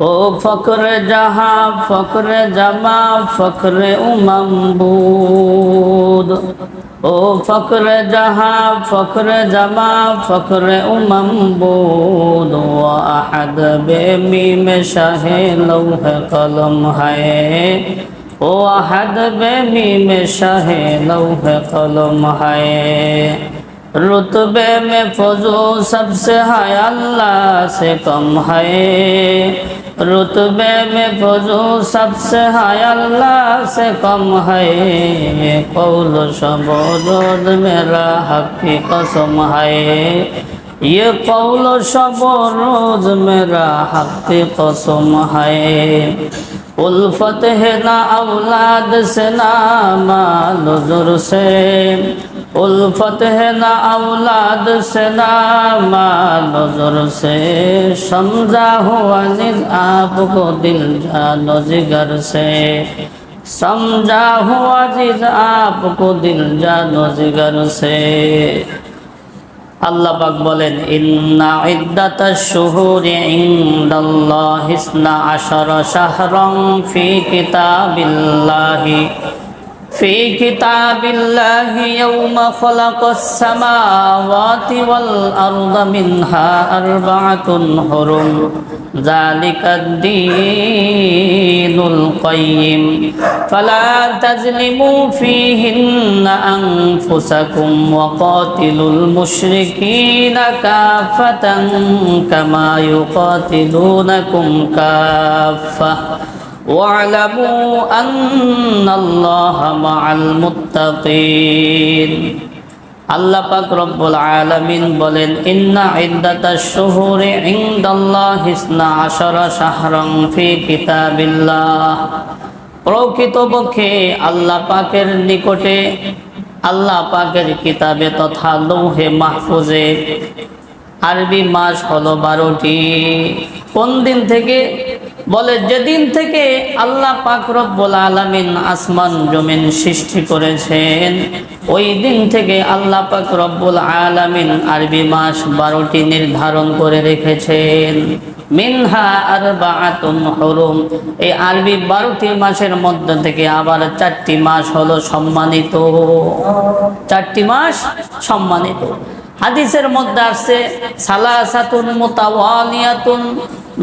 ও ফকর জাহা, ফকর জামা, ফকর উমম্বুদ ও ফকর জাহা, ফকর জামা, ফকর উমম্বুদ ও আহাদ বেমিম শাহে লৌহ কলম হায়। ও আহাদ বেমিম শাহে লৌহ কলম হায়। رتبے میں فضو سب سے ہے اللہ سے کم ہے۔ رتبے میں فضو سب سے ہے اللہ سے کم ہے۔ قول شب روز میرا حق کی قسم ہے۔ یہ قول شب و روز میرا حق کی قسم ہے۔ उल्फत है ना औलाद से ना माल से। उल्फत है ना औलाद से ना माल जुर से। समझा हुआ निज आपको दिल जानो जिगर से। समझा हुआ जिज आपको दिल जानो जिगर से। আল্লাহ পাক বলেন ইন্না ইদ্দাতাশ শুহুরি ইনদাল্লাহি ইসনা আশারা শাহরান ফি কিতাবিল্লাহি। في كتاب الله يوم خلق السماوات والأرض منها أربعة حرم ذلك الدين القيم فلا تظلموا فيهن أنفسكم وقاتلوا المشركين كافة كما يقاتلونكم كافة واعلموا أن الله مع المتقين আল্লাহ পাক রব্বুল আলামিন বলেন ইন্না ইদ্দাতাশ শুহুরি ইনদাল্লাহি ইসনা আশারা শাহরান ফি কিতাবিল্লাহ প্রকৃতপক্ষে আল্লাহ পাকের নিকটে আল্লাহ পাকের কিতাবে তথা লৌহে মাহফুজে আরবি মাস হলো বারোটি কোন দিন থেকে বলে, যেদিন থেকে আল্লাহ পাক রব্বুল আলামিন আসমান জমিন সৃষ্টি করেছেন, ওই দিন থেকে আল্লাহ পাক রব্বুল আলামিন আরবি মাস বারোটি নির্ধারণ করে রেখেছেন। মিনহা আর বাতুন হরুম। এই আরবি বারোটি মাসের মধ্যে থেকে আবার চারটি মাস হলো সম্মানিত। চারটি মাস সম্মানিত। হাদিসের মধ্যে আসছে, সালাসাতুন মুতাওয়ালিয়াতুন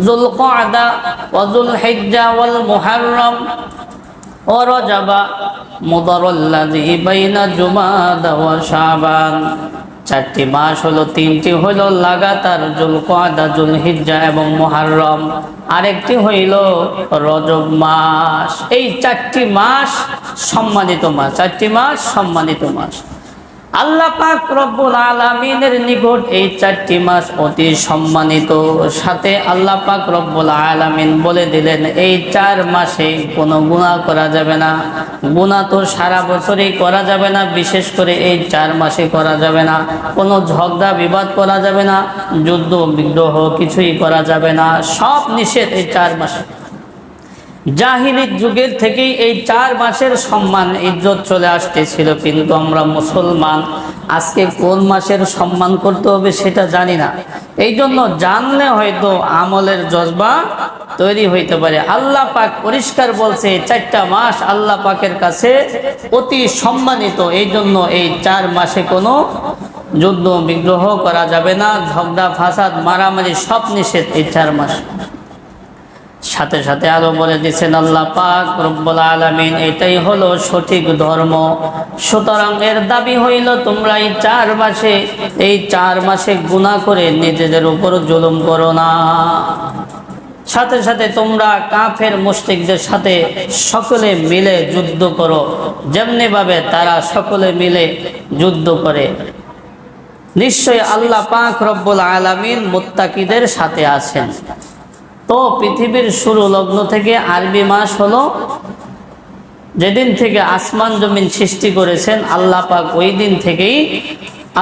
যুলকাদা ওয়া যুলহিজ্জা ওয়াল মুহররম। ও রজবা, মুদারুল্লাযী বাইনা জুমাদা ওয়া শাবান। চারটি মাস হলো, তিনটি হলো লাগাতার জুলকাদা, জুলহিজ্জা এবং মুহররম। আরেকটি হইল রজব মাস। এই চারটি মাস সম্মানিত মাস, চারটি মাস সম্মানিত মাস। আল্লাহ পাক রব্বুল আলামিনের নিকট এই চারটি মাস অতি সম্মানিত। সাথে আল্লাহ পাক রব্বুল আলামিন বলে দিলেন, এই চার মাসে কোনো গুনাহ করা যাবে না। গুনাহ তো সারা বছরই করা যাবে না, বিশেষ করে এই চার মাসে করা যাবে না। কোনো ঝগড়া বিবাদ করা যাবে না, যুদ্ধ বিগ্রহ কিছুই করা যাবে না। সব নিষেধ এই চার মাসে। জাহিলিক যুগের থেকেই এই চার মাসের সম্মান ইজ্জত চলে আসতেছিল। কিন্তু আমরা মুসলমান, আজকে কোন মাসের সম্মান করতে হবে সেটা জানি না। এই জন্য জানলে হয়তো আমলের জজবা তৈরি হইতে পারে। আল্লাহ পাক পরিষ্কার বলছে, চারটা মাস আল্লাহ পাকের কাছে অতি সম্মানিত। এই জন্য এই চার মাসে কোনো যুদ্ধ বিগ্রহ করা যাবে না। ঝগড়া, ফাসাদ, মারামারি সব নিষেধ এই চার মাস। সাথে সাথে আরও বলে দিচ্ছেন আল্লাহ পাক রব্বুল আলামিন, এটাই হলো সঠিক ধর্ম। সুতরাং এর দাবি হইল, তোমরা এই চার মাসে, এই চার মাসে গুনাহ করে নিজেদের উপর জুলুম করো না। সাথে সাথে তোমরা কাফের মুশরিকদের সাথে সকলে মিলে যুদ্ধ করো। যেমনি ভাবে তারা সকলে মিলে যুদ্ধ করে। নিশ্চয় আল্লাহ পাক রব্বুল আলামিন মুত্তাকিদের সাথে আছেন। তো পৃথিবীর শুরু লগ্ন থেকে আরবি মাস হলো যেদিন থেকে আসমান জমিন সৃষ্টি করেছেন আল্লাহ পাক, ওই দিন থেকেই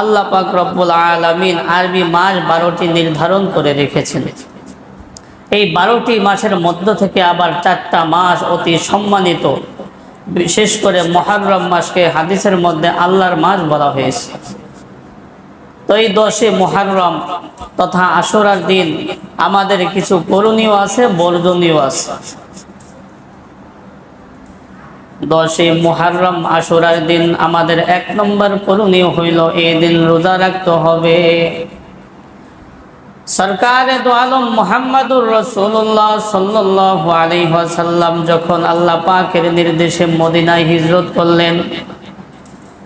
আল্লাহ পাক রব্বুল আলামিন আরবি মাস বারোটি নির্ধারণ করে রেখেছেন। এই বারোটি মাসের মধ্য থেকে আবার চারটা মাস অতি সম্মানিত। বিশেষ করে মহারম মাসকে হাদিসের মধ্যে আল্লাহর মাস বলা হয়েছে। এই দশে মোহারম তথা আশুরার দিন আমাদের কিছু করণীয় আছে, বর্জনীয় আছে। দশে মোহারম আশুরার দিন আমাদের এক নম্বর করণীয় হইল, এই দিন রোজা রাখতে হবে। সরকার দো আলম মোহাম্মদুর রসুল্লাহ সাল্লাহ আলহাসাল্লাম যখন আল্লাহ পাকের নির্দেশে মদিনায় হিজরত করলেন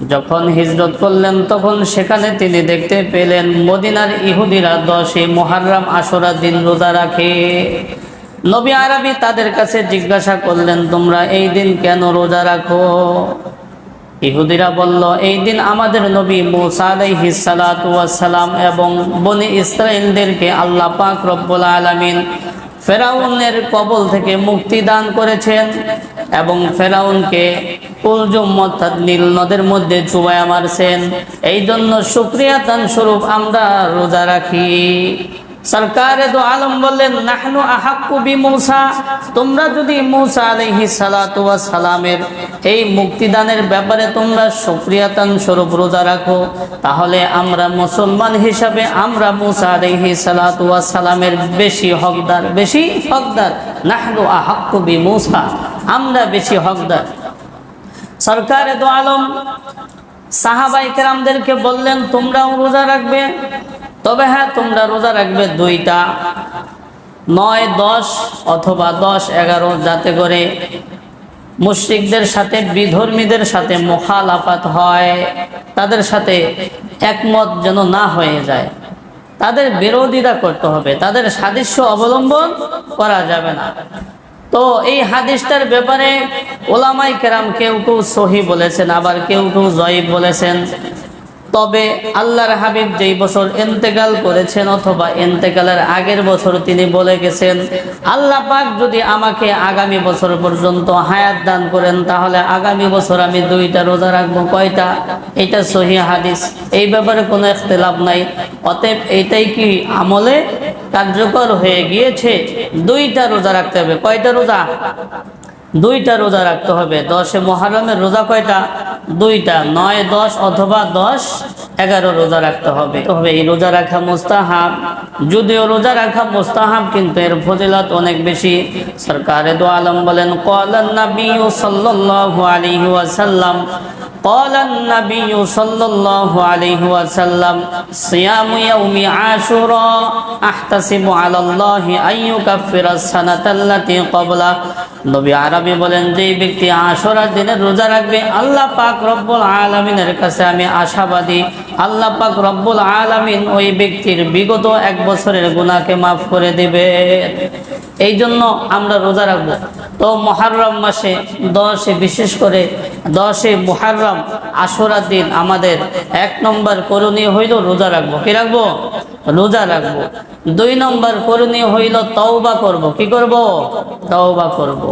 যখন হিজরত করলেন, তখন সেখানে তিনি দেখতে পেলেন মদিনার ইহুদিরা দশে মোহারম আশুরা দিন রোজা রাখে। নবী আরবি তাদের কাছে জিজ্ঞাসা করলেন, তোমরা এই দিন কেন রোজা রাখো? ইহুদিরা বলল, এই দিন আমাদের নবী মুসা আলাইহিস ওয়াস সালাম এবং বনি ইসরাইলদেরকে আল্লাহ পাক রব্বুল আলামিন ফেরাউনের কবল থেকে মুক্তি দান করেছেন। এবং ফেরাউনকে অর্থাৎ নীল নদের মধ্যে চুবায়া মারছেন। এই জন্য সুক্রিয়াতান স্বরূপ আমরা রোজা রাখি। সরকারে তো আলম বললেন, নাহনু আহাক্কু বি মূসা। তোমরা যদি মূসা আলাইহি সালাতু ওয়াস সালামের এই মুক্তিদানের ব্যাপারে তোমরা সুক্রিয়াতান স্বরূপ রোজা রাখো, তাহলে আমরা মুসলমান হিসাবে আমরা মূসা আলাইহি সালাতু ওয়াস সালামের বেশি হকদার বেশি হকদার। নাহনু আহাক্কু বি মূসা, আমরা বেশি হকদার। সরকারে তো আলম সাহাবাই কেরামদেরকে বললেন, তোমরাও রোজা রাখবে? তবে হ্যাঁ তোমরা রোজা রাখবে দুইটা। নয়, দশ অথবা দশ, এগারো, যাতে করে মুশ্রিকদের সাথে, বিধর্মীদের সাথে মোখালাফাত হয়, তাদের সাথে একমত যেন না হয়ে যায়। তাদের বিরোধিতা করতে হবে, তাদের সাদৃশ্য অবলম্বন করা যাবে না। তো এই হাদিসটার ব্যাপারে ওলামাই কেরাম কেউ কেউ সহি বলেছেন, আবার কেউ কেউ জয়ীব বলেছেন। তবে আল্লাহর হাবিব যেই বছর এন্তেকাল করেছেন অথবা এন্তেকালের আগের বছর তিনি বলে গেছেন, আল্লাহ পাক যদি আমাকে আগামী বছর পর্যন্ত হায়াত দান করেন, তাহলে আগামী বছর আমি দুইটা রোজা রাখব। কয়টা? এটা সহি হাদিস। এই ব্যাপারে কোনো ইখতিলাফ নাই। অতএব এইটাই কি আমলে কার্যকর হয়ে গিয়েছে? দুইটা রোজা রাখতে হবে। কয়টা রোজা? দুইটা রোজা রাখতে হবে। দশে মহারমের রোজা কয়টা? দুইটা নয় দশ অথবা দশ এগারো রোজা রাখতে হবে তবে এই রোজা রাখা মোস্তাহাব যদিও রোজা রাখা মোস্তাহাব কিন্তু এর ফজিলত অনেক বেশি সরকারে দো আলম বলেন কলান নবী সাল্লাল্লাহু আলাইহি ওয়াসাল্লাম قال النبي صلى الله عليه وسلم صيام يوم عاشوراء احتسب على الله ان يكفر السنه التي قبله নবী আরবি বলেন যে ব্যক্তি আশুরা দিনের রোজা রাখবে আল্লাহ পাক রব্বুল আলামিনের কাছে আমি আশাবাদী আল্লাহ পাক রব্বুল আলামিন ওই ব্যক্তির বিগত এক বছরের গুণাকে মাফ করে দেবে। এই জন্য আমরা রোজা রাখব। তো মহারম মাসে দশে, বিশেষ করে দশে মহারম আশুরা দিন আমাদের এক নম্বর করণীয় হইল রোজা রাখব। কি রাখব? রোজা রাখব। দুই নম্বর করণীয় হইল তওবা করব। কি করব? তওবা করব।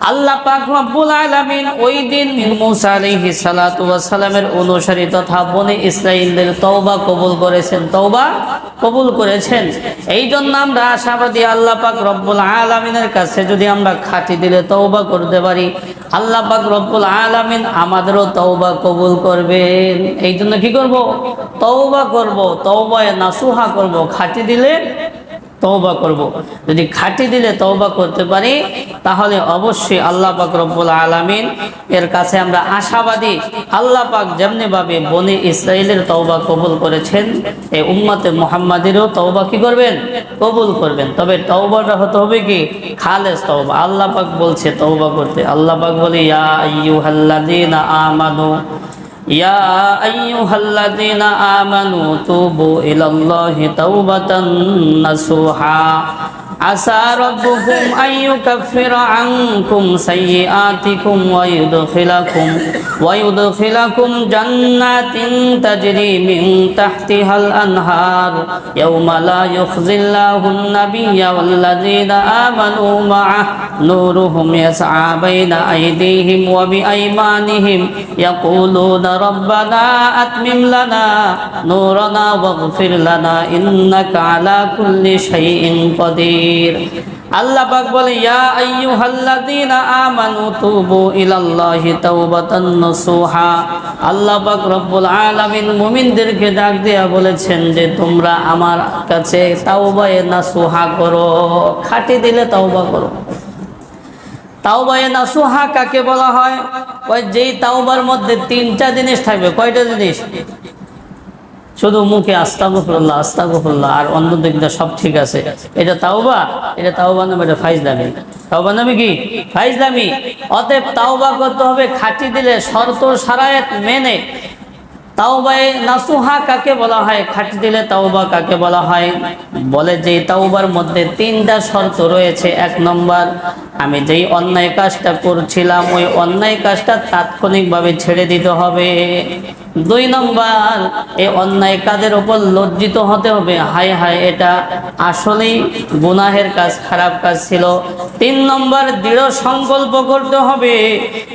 আল্লাহ পাক রব্বুল আলামিন ওই দিন মুসা আলাইহিস সালাতু সালামের অনুসারী তথা বনে ইসরাইলদের তওবা কবুল করেছেন। তওবা কবুল করেছেন। এই জন্য আমরা আশাবাদী আল্লাহ পাক রব্বুল আলামিনের কাছে যদি আমরা খাঁটি দিলে তওবা করতে পারি, আল্লাহ পাক রব্বুল আলামিন আমাদেরও তওবা কবুল করবেন। এই জন্য কি করব? তওবা করব, তওবায় নাসুহা করব। খাঁটি দিলে তওবা করব। যদি খাঁটি দিলে তওবা করতে পারি, তাহলে অবশ্যই আল্লাহ পাক রব্বুল আলামিন এর কাছে আমরা আশাবাদী আল্লাহ পাক যেমনি ভাবে বনি ইসরায়েলের তওবা কবুল করেছেন, এই উম্মতে মুহাম্মাদেরও তওবা কি করবেন? কবুল করবেন। তবে তওবাটা হতে হবে কি? খালেস তওবা। আল্লাহ পাক বলছে তওবা করতে। আল্লাহ পাক বলে, ইয়া আমানু يا أيها الذين آمنوا توبوا إلى الله توبة نصوحا عسى ربكم أن يكفر عنكم سيئاتكم ويدخلكم ويدخلكم جنات تجري من تحتها الأنهار يوم لا يخزي الله النبي والذين آمنوا معه نورهم يسعى بين أيديهم وبأيمانهم يقولون ربنا أتمم لنا نورنا واغفر لنا إنك على كل شيء قدير আল্লাহ পাক বলে, ইয়া আইয়ুহাল্লাযীনা আমানু তুবু ইলাল্লাহি তাওবাতান নাসুহা। আল্লাহ পাক রব্বুল আলামিন মুমিনদেরকে ডাক দিয়া বলেছেন যে, তোমরা আমার কাছে তাওবায়ে নাসুহা করো, খাটি দিলে তাওবা করো। তাওবায়ে নাসুহা কাকে বলা হয়? ওই যেই তাওবার মধ্যে তিনটা জিনিস থাকবে। কয়টা জিনিস? শুধু মুখে আস্তাগফিরুল্লাহ আস্তাগফিরুল্লাহ, আর অন্য দিকটা সব ঠিক আছে। এটা তাওবা? এটা তাওবা নামে এটা ফাইজলামি। তাওবা নামে কি? ফাইজলামি। অতএব তাওবা করতে হবে, খাটি দিলে শর্ত সারায়াত মেনে। তাওবায়ে নাসুহা কাকে বলা হয়? খাটি দিলে তাওবা কাকে বলা হয়? বলে যে তাওবার মধ্যে তিনটা শর্ত রয়েছে। এক নম্বর, আমি যেই অন্যায় কাজটা করছিলাম, ওই অন্যায় কাজটা তাৎক্ষণিকভাবে ছেড়ে দিতে হবে। দুই নম্বর এই অন্যায় কাজের ওপর লজ্জিত হতে হবে। হায় হায় এটা আসলেই গুনাহের কাজ, খারাপ কাজ ছিল। তিন নম্বর, দৃঢ় সংকল্প করতে হবে।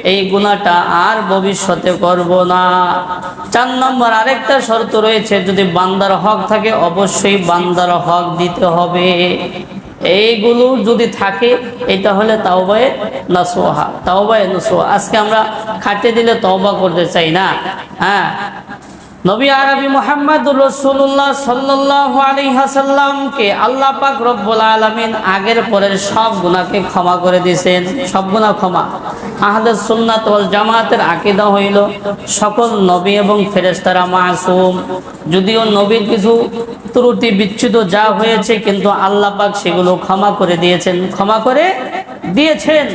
এই গুনাহটা আর ভবিষ্যতে করব না। চার নম্বর, আরেকটা শর্ত রয়েছে, যদি বান্দার হক থাকে, অবশ্যই বান্দার হক দিতে হবে। এইগুলো যদি থাকে এটা হলে তাওবায়ে নাসোহা তাওবায়ে নসোহা আজকে আমরা খাটে দিলে তওবা করতে চাই না। হ্যাঁ? নবী আরবি মোহাম্মদুর রসুল্লাহ সাল্লাল্লাহু আলাইহি ওয়াসাল্লামকে আল্লাহ পাক রব্বুল আলামিন আগের পরের সব গুনাহকে ক্ষমা করে দিয়েছেন। সব গুনাহ ক্ষমা। আহলে সুন্নাত জামাতের আকীদা হইল, সকল নবী এবং ফেরেস্তারা মাসুম। যদিও নবীর কিছু ত্রুটি বিচ্ছুত যা হয়েছে, কিন্তু আল্লাহ পাক সেগুলো ক্ষমা করে দিয়েছেন। ক্ষমা করে দিয়েছেন।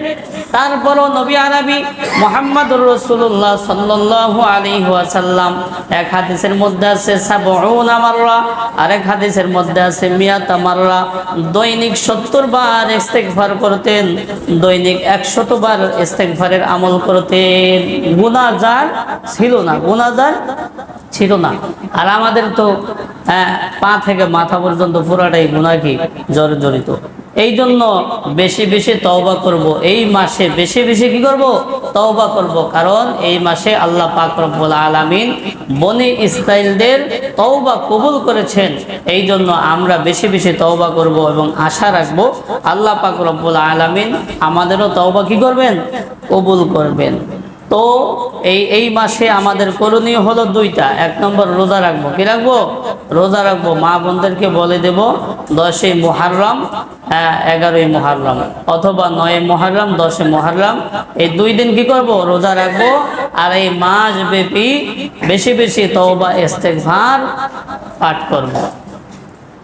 তারপরও নবী আরবি মোহাম্মদুর রসুল্লাহ সাল্লাল্লাহু আলাইহি ওয়াসাল্লাম। এক হাদিসের মধ্যে আছে সাবউনা মাররা। আরেক হাদিসের মধ্যে আছে মিয়াতা মাররা। দৈনিক 70 বার ইস্তেগফার করতেন দৈনিক 100 বার ইস্তেগফারের আমল করতেন। গুনাহ যার ছিল না গুনাজার ছিল না। আর আমাদের তো হ্যাঁ, পা থেকে মাথা পর্যন্ত পুরাটাই কি? জর্জরিত। এই জন্য বেশি বেশি তওবা করব। এই মাসে বেশি বেশি কি করব? তওবা করব। কারণ এই মাসে আল্লাহ পাক রব্বুল আলামিন বনি ইসরাইলদের তওবা কবুল করেছেন। এই জন্য আমরা বেশি বেশি তওবা করব এবং আশা রাখব আল্লাহ পাক রব্বুল আলামিন আমাদেরও তওবা কি করবেন? কবুল করবেন। তো এই এই মাসে আমাদের করণীয় হলো দুইটা। এক নম্বর রোজা রাখব। কি রাখব? রোজা রাখব। মা বোনদেরকে বলে দেব, দশই মুহাররম হ্যাঁ এগারোই মুহাররম, অথবা নয় মুহাররম দশে মুহাররম। এই দুই দিন কি করব? রোজা রাখব। আর এই মাস ব্যাপী বেশি বেশি তওবা, ইস্তেগফার পাঠ করব।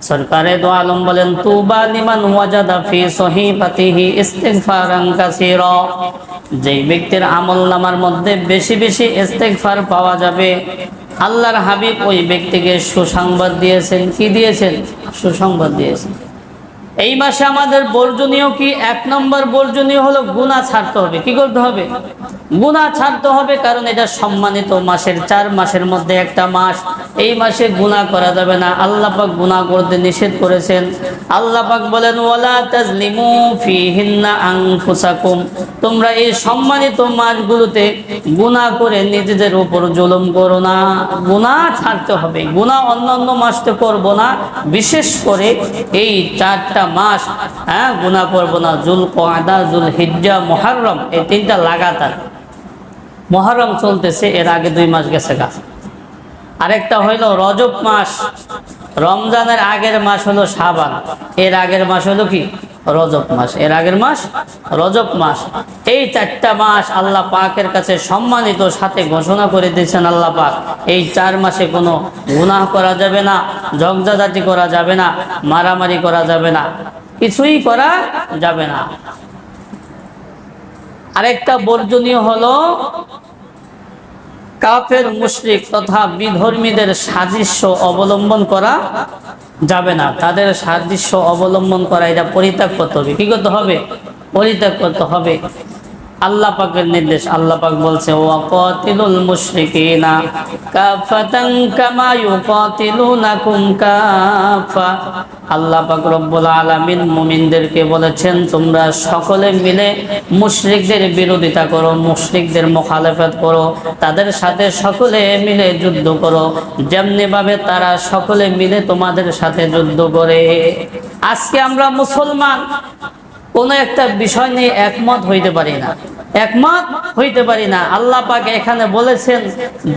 সরকারে দো আলম বলেন, তুবা লিমান ওয়াজাদা ফি সহিফাতিহি ইস্তিগফারান কাসীরা। যেই ব্যক্তির আমল নামার মধ্যে বেশি বেশি ইস্তেগফার পাওয়া যাবে, আল্লাহর হাবিব ওই ব্যক্তিকে সুসংবাদ দিয়েছেন। কি দিয়েছেন? সুসংবাদ দিয়েছেন। এই মাসে আমাদের বর্জনীয় কি? এক নম্বর বর্জনীয় হলো গুনাহ ছাড়তে হবে। কি করতে হবে? গুনাহ ছাড়তে হবে, কারণ এটা সম্মানিত মাসের, চার মাসের মধ্যে একটা মাস। এই মাসে গুনাহ করা যাবে না। আল্লাহ পাক গুনাহ করতে নিষেধ করেছেন। আল্লাহ পাক বলেন, ওয়ালা তাজলিমু ফিহিন্না আনফুসাকুম। তোমরা এই সম্মানিত মাসগুলোতে গুনাহ করে নিজেদের উপর জুলুম করো না। গুনাহ ছাড়তে হবে। গুনাহ অন্যান্য মাসতে করব না। বিশেষ করে এই চারটা মাস হ্যাঁ গুনাহ করব না। জুল কোয়াদা জুল হিজ্জা মুহাররম, এই তিনটা লাগাতার। মহরম চলতেছে, এর আগে দুই মাস গেছে গা। আরেকটা হইল রজব মাস। রমজানের আগের মাস হলো সাবান এর আগের মাস হলো কি? রজব মাস। এর আগের মাস রজব মাস। এই চারটা মাস আল্লাহ পাকের কাছে সম্মানিত সাথে ঘোষণা করে দিয়েছেন আল্লাহ পাক। এই চার মাসে কোনো গুনাহ করা যাবে না ঝগঝাঝাটি করা যাবে না, মারামারি করা যাবে না, কিছুই করা যাবে না। আরেকটা বর্জনীয় হলো কাফের মুশরিক তথা বিধর্মীদের সাদৃশ্য অবলম্বন করা যাবে না। তাদের সাদৃশ্য অবলম্বন করা এটা পরিত্যাগ করতে হবে। কি করতে হবে? পরিত্যাগ করতে হবে। আল্লাহ পাকের নির্দেশ। আল্লাহ পাক বলছে, ওয়াকাতিলুল মুশরিকিনা কাফাতান কামা ইউকাতিলুনাকুম কাফা। আল্লাহ পাক রব্বুল আলামিন মুমিনদেরকে বলেছেন, তোমরা সকলে মিলে মুশরিকদের বিরোধিতা করো, মুশরিকদের মুখালেফত করো, তাদের সাথে সকলে মিলে যুদ্ধ করো। যেমনি ভাবে তারা সকলে মিলে তোমাদের সাথে যুদ্ধ করে। আজকে আমরা মুসলমান কোনো একটা বিষয় নিয়ে একমত হইতে পারি না। একমত হইতে পারি না। আল্লাহ পাক এখানে বলেছেন,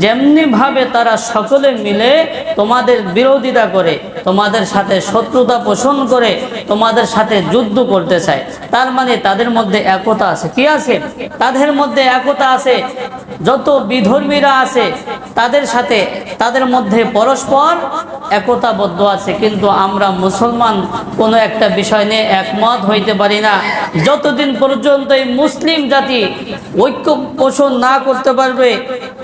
যেমনি ভাবে তারা সকলে মিলে তোমাদের বিরোধিতা করে, তোমাদের সাথে শত্রুতা পোষণ করে, তোমাদের সাথে যুদ্ধ করতে চায়, তার মানে তাদের মধ্যে একতা আছে। কি আছে? তাদের মধ্যে একতা আছে। যত বিধর্মীরা আছে তাদের সাথে, তাদের মধ্যে পরস্পর একতাবদ্ধ আছে। কিন্তু আমরা মুসলমান, কোনো একটা বিষয় নিয়ে একমত হইতে পারি না। যতদিন পর্যন্ত এই মুসলিম জাতি ঐক্য পোষণ না করতে পারবে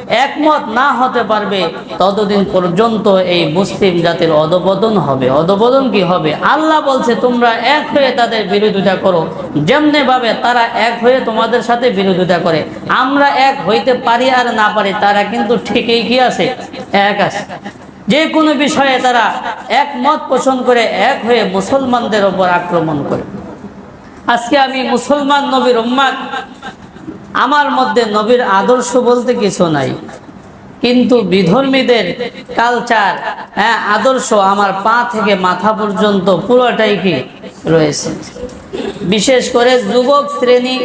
একমত না হতে পারবে, ততদিন পর্যন্ত এই মুসলিম জাতির অধপতন হবে। অধপতন কি হবে? আল্লাহ বলছে, তোমরা এক হয়ে তাদের বিরোধিতা করো। যেমনি ভাবে তারা এক হয়ে তোমাদের সাথে বিরোধিতা করে। আমরা এক হইতে পারি আর না পারি, তারা কিন্তু ঠিকই কি আছে? এক আছে। যে কোনো বিষয়ে তারা একমত পোষণ করে, এক হয়ে মুসলমানদের ওপর আক্রমণ করে। আজকে আমি মুসলমান নবীর উম্মাদ আমার মধ্যে নবীর আদর্শ বলতে কিছু নাই। কিন্তু বিধর্মীদের কালচার হ্যাঁ আদর্শ আমার পা থেকে মাথা পর্যন্ত পুরোটাই কি রয়েছে। বিশেষ করে যুবক শ্রেণি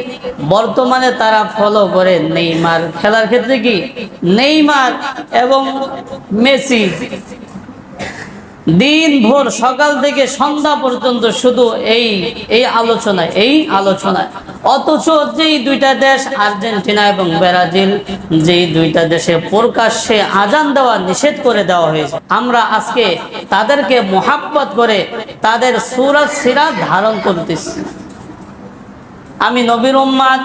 বর্তমানে তারা ফলো করে নেইমার। খেলার ক্ষেত্রে কি? নেইমার এবং মেসি। দিন ভোর সকাল থেকে সন্ধ্যা পর্যন্ত শুধু এই এই আলোচনায় এই আলোচনায় অথচ যেই দুইটা দেশ, আর্জেন্টিনা এবং ব্রাজিল, যেই দুইটা দেশে প্রকাশ্যে আজান দেওয়া নিষেধ করে দেওয়া হয়েছে, আমরা আজকে তাদেরকে মোহাব্বত করে তাদের সুরত সিরাত ধারণ করতেছি। আমি নবীর উম্মাদ,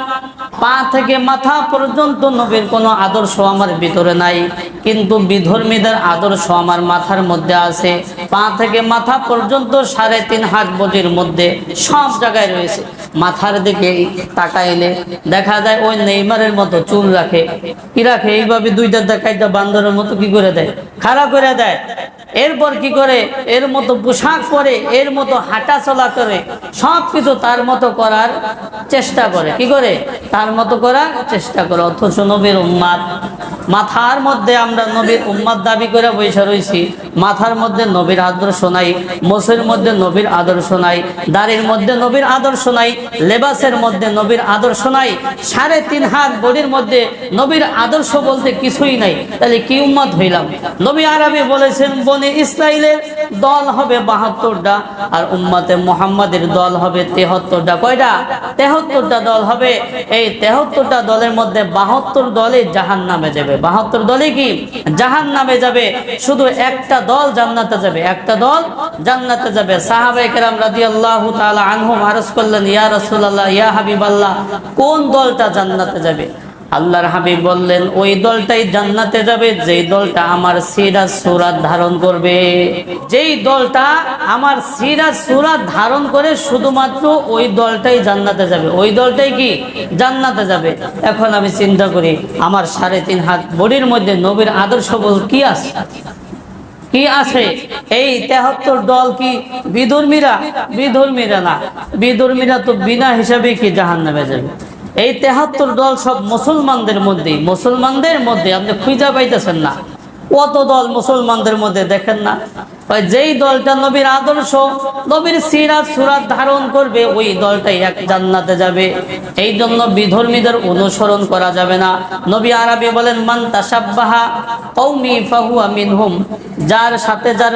পা থেকে মাথা পর্যন্ত নবীর কোনো আদর্শ আমার ভিতরে নাই। কিন্তু বিধর্মীদের আদর্শ আমার মাথার মধ্যে আছে। পা থেকে মাথা পর্যন্ত সাড়ে তিন হাত বডির মধ্যে সব জায়গায় রয়েছে। মাথার দিকে তাকাইলে দেখা যায় ওই নেইমারের মতো চুল রাখে। কি রাখে? এইভাবে দুইটা দেখাইটা বান্দরের মতো কি করে দেয়? খাড়া করে দেয়। এরপর কি করে? এর মতো পোশাক পরে, এর মতো হাঁটা চলা করে সব কিছু তার মতো করার চেষ্টা করে। কি করে? তার মতো করার চেষ্টা করে। অথচ নবীর উম্মাদ, মাথার মধ্যে আমরা নবীর উম্মাদ দাবি করে বসে রয়েছি মাথার মধ্যে নবীর আদর্শ নাই, মোষের মধ্যে নবীর আদর্শ নাই, দাড়ির মধ্যে নবীর আদর্শ নাই, লেবাসের মধ্যে নবীর আদর্শ নাই, সাড়ে তিন হাত বডির মধ্যে নবীর আদর্শ বলতে কিছুই নাই। তাহলে কি উম্মাদ হইলাম? নবী আরবি বলেছেন, বনে ইসরায়েলের দল হবে বাহাত্তরটা, আর উম্মাতে মোহাম্মদের দল হবে তেহত্তরটা। কয়টা? তেহত্তরটা দল হবে। এই তেহত্তরটা দলের মধ্যে বাহাত্তর দলে জাহান নামে যাবে। বাহাত্তর দলে কি? জাহান নামে যাবে। শুধু একটা দল জান্নাতে যাবে। একটা দল জান্নাতে যাবে। সাহাবাই কেরাম রাজি আল্লাহ আনহু মারস করলেন, ইয়া রসুল্লাহ ইয়া হাবিব আল্লাহ কোন দলটা জান্নাতে যাবে? আল্লাহর হাবিব বললেন, ওই দলটাই জান্নাতে যাবে, যেই দলটা আমার সিরাজ সুরাত ধারণ করবে। যেই দলটা আমার সিরাজ সুরাত ধারণ করে শুধুমাত্র ওই দলটাই জান্নাতে যাবে। ওই দলটাই কি? জান্নাতে যাবে। এখন আমি চিন্তা করি, আমার সাড়ে তিন হাত বডির মধ্যে নবীর আদর্শ বল কি আছে? কি আছে? এই তেহাত্তর দল কি বিধর্মীরা? বিধর্মীরা না। বিধর্মীরা তো বিনা হিসাবে কি জাহান নামে যাবে? এই তেহাত্তর দল সব মুসলমানদের মধ্যে মুসলমানদের মধ্যে আপনি খুঁজা পাইতেছেন না। কত দল মুসলমানদের মধ্যে দেখেন না? যেই দলটা নবীর আদর্শ, নবীর সিরাত, সুরাত ধারণ করবে, ওই দলটাই এক জান্নাতে যাবে। এই জন্য বিধর্মীদের অনুসরণ করা যাবে না। নবী আরবি বলেন, মান তাসাব্বাহা কৌমি ফাহুয়া মিনহুম। যার সাথে যার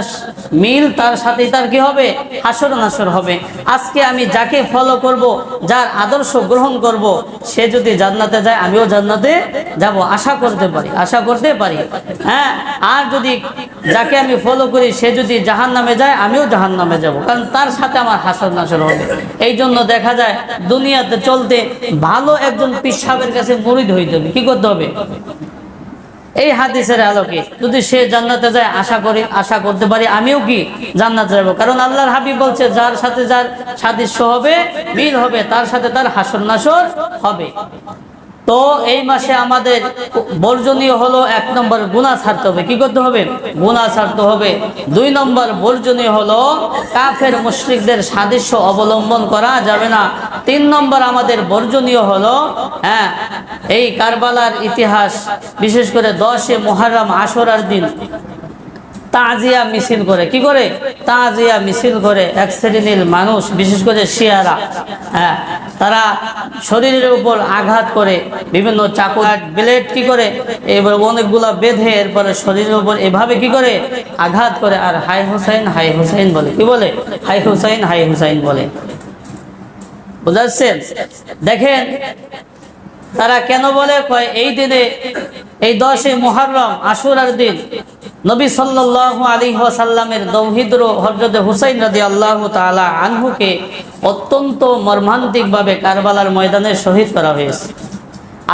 মিল, তার সাথে তার কি হবে? হাসর নাসর হবে। আজকে আমি যাকে ফলো করব, যার আদর্শ গ্রহণ করব, সে যদি জান্নাতে যায়, আমিও জান্নাতে যাব। আশা করতে পারি, আশা করতে পারি। হ্যাঁ? আর যদি যাকে আমি ফলো করি, সে যদি জাহান নামে যায়, আমিও জাহান নামে যাব। কারণ তার সাথে আমার হাসর নাসর হবে। এই জন্য দেখা যায়, দুনিয়াতে চলতে ভালো একজন পিসাবের কাছে মরিদ হইতে হবে। কি করতে হবে? এই হাদিসের আলোকে যদি সে জান্নাতে যায়, আশা করি, আশা করতে পারি আমিও কি জান্নাতে যাব। কারণ আল্লাহর হাবিব বলছে, যার সাথে যার সাদৃশ্য হবে, মিল হবে, তার সাথে তার হাসর নাসর হবে। তো এই মাসে আমাদের বর্জনীয় হলো এক নম্বর গুণা ছাড়তে হবে। কি করতে হবে? গুণা ছাড়তে হবে। দুই নম্বর বর্জনীয় হলো কাফের মুশ্রিকদের সাদৃশ্য অবলম্বন করা যাবে না। তিন নম্বর আমাদের বর্জনীয় হলো হ্যাঁ এই কারবালার ইতিহাস, বিশেষ করে দশে মহারাম আশরার দিন। তাজিয়া মিছিল করে। কি করে? তাজিয়া মিছিল করে এক শ্রেণির মানুষ, বিশেষ করে শিয়ারা হ্যাঁ তারা শরীরের উপর আঘাত করে, বিভিন্ন চাকু ব্লেড কি করে এবার অনেকগুলা বেঁধে এরপরে শরীরের উপর এভাবে কি করে, আঘাত করে, আর হাই হুসাইন হাই হুসাইন বলে। কি বলে? হাই হুসাইন হাই হুসাইন বলে। বুঝাচ্ছেন দেখেন, তারা কেন বলে? কয়, এই দিনে এই দশে মোহরম আশুরার দিন নবী সাল্লাহ আলী ওয়াসাল্লামের দৌহিদ্র হরজদ হুসাইন রাজি আল্লাহ তালা আনহুকে অত্যন্ত মর্মান্তিকভাবে কারবালার ময়দানে শহীদ করা হয়েছে।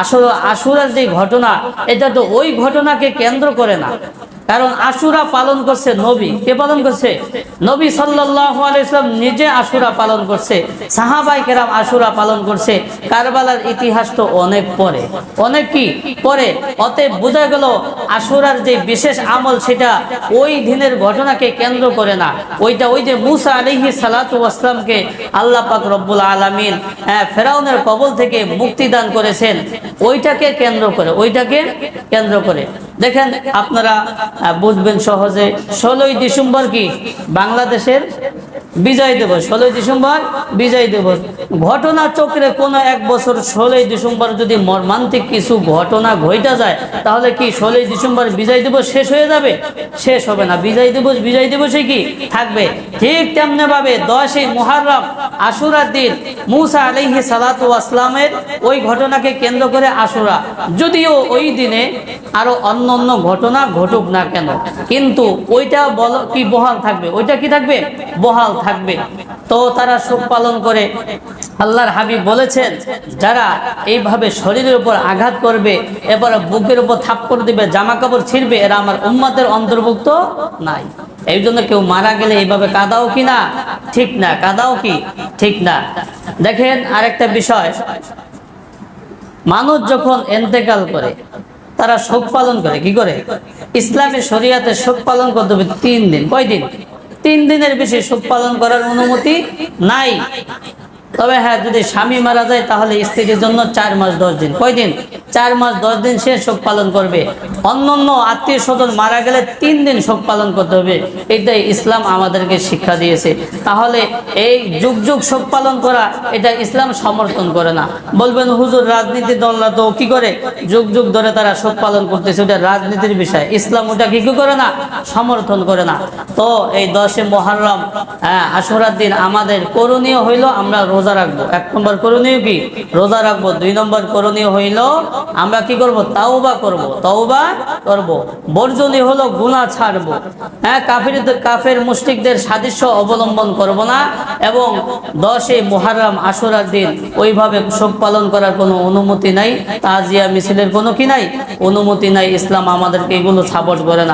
আসল আশুরার যে ঘটনা, এটা তো ওই ঘটনাকে কেন্দ্র করে না। কারণ আশুরা পালন করছে নবী। কে পালন করছে? নবী সাল্লাম নিজে আশুরা পালন করছে। সাহাবাই কেরাম আশুরা পালন করছে। কারবালার ইতিহাস তো অনেক পরে। অনেক কি? পরে। অতএব বোঝা গেল আশুরার যে বিশেষ আমল সেটা ওই দিনের ঘটনাকে কেন্দ্র করে না। ওইটা ওই যে মুসা আলিহি সালাতু আসলামকে আল্লাহ পাক রব্বুল আলামিন হ্যাঁ, ফেরাউনের কবল থেকে মুক্তি দান করেছেন। ওইটাকে কেন্দ্র করে। ওইটাকে কেন্দ্র করে। দেখেন আপনারা বুঝবেন সহজে ষোলোই ডিসেম্বর কি বাংলাদেশের বিজয় দিবস, ষোলোই ডিসেম্বর বিজয় দিবস। ঘটনা চক্রে কোনো এক বছর ষোলোই ডিসেম্বর যদি মর্মান্তিক কিছু ঘটনা ঘইটা যায়, তাহলে কি ষোলোই ডিসেম্বর বিজয় দিবস শেষ হয়ে যাবে? শেষ হবে না। বিজয় দিবস, বিজয় দিবসে কি থাকবে? ঠিক তেমনি ভাবে দশই মুহাররম আশুরার দিন মুসা আলাইহি সালাতু আসলামের ওই ঘটনাকে কেন্দ্র করে আশুরা। যদিও ওই দিনে আরও অন্য অন্য ঘটনা ঘটুক না কেন, কিন্তু ওইটা বল কি বহাল থাকবে? ওইটা কি থাকবে? বহাল থাকবে তো তারা শোক পালন করে। আল্লাহর হাবিব বলেছেন, যারা এইভাবে শরীরের উপর আঘাত করবে, এবারে বুকের উপর থাপ্পড় দিবে জামা কাপড় ছিঁড়বে, এরা আমার উম্মাদের অন্তর্ভুক্ত নাই। এই জন্য কেউ মারা গেলে এইভাবে কাদাও কি না? ঠিক না। কাদাও কি? ঠিক না। দেখেন আরেকটা বিষয়। মানুষ যখন এন্তেকাল করে, তারা শোক পালন করে। কি করে? ইসলামের শরিয়াতে শোক পালন করতে হবে তিন দিন। কয় দিন তিন দিনের বেশি শোক পালন করার অনুমতি নাই। তবে হ্যাঁ যদি স্বামী মারা যায়, তাহলে স্ত্রীর জন্য চার মাস দশ দিন। কয় দিন চার মাস দশ দিন সে শোক পালন করবে। অন্য অন্য আত্মীয় স্বজন মারা গেলে তিন দিন শোক পালন করতে হবে। এটাই ইসলাম আমাদেরকে শিক্ষা দিয়েছে। তাহলে এই যুগ যুগ শোক পালন করা, এটা ইসলাম সমর্থন করে না। বলবেন, হুজুর, রাজনীতি দলরা তো কি করে? যুগ যুগ ধরে তারা শোক পালন করতেছে, ওটা রাজনীতির বিষয়। ইসলাম ওটা কি করে না? সমর্থন করে না। তো এই দশে মহারম হ্যাঁ আশুরার দিন আমাদের করণীয় হইল আমরা রোজা রাখব। এক নম্বর করণীয় কি? রোজা রাখব। দুই নম্বর করণীয় হইল, আমরা কি করব? তাওবা করব। তওবা করব। বর্জনীয় হলো গুনাহ ছাড়বো। হ্যাঁ কাফির, কাফের মুশরিকদের সাদৃশ্য অবলম্বন করব না এবং দশে মুহাররম আশুরার দিন ওইভাবে শোক পালন করার কোনো অনুমতি নাই, তাজিয়া মিছিলের কোনো কি নাই? অনুমতি নাই, ইসলাম আমাদেরকে এগুলো সাপোর্ট করে না।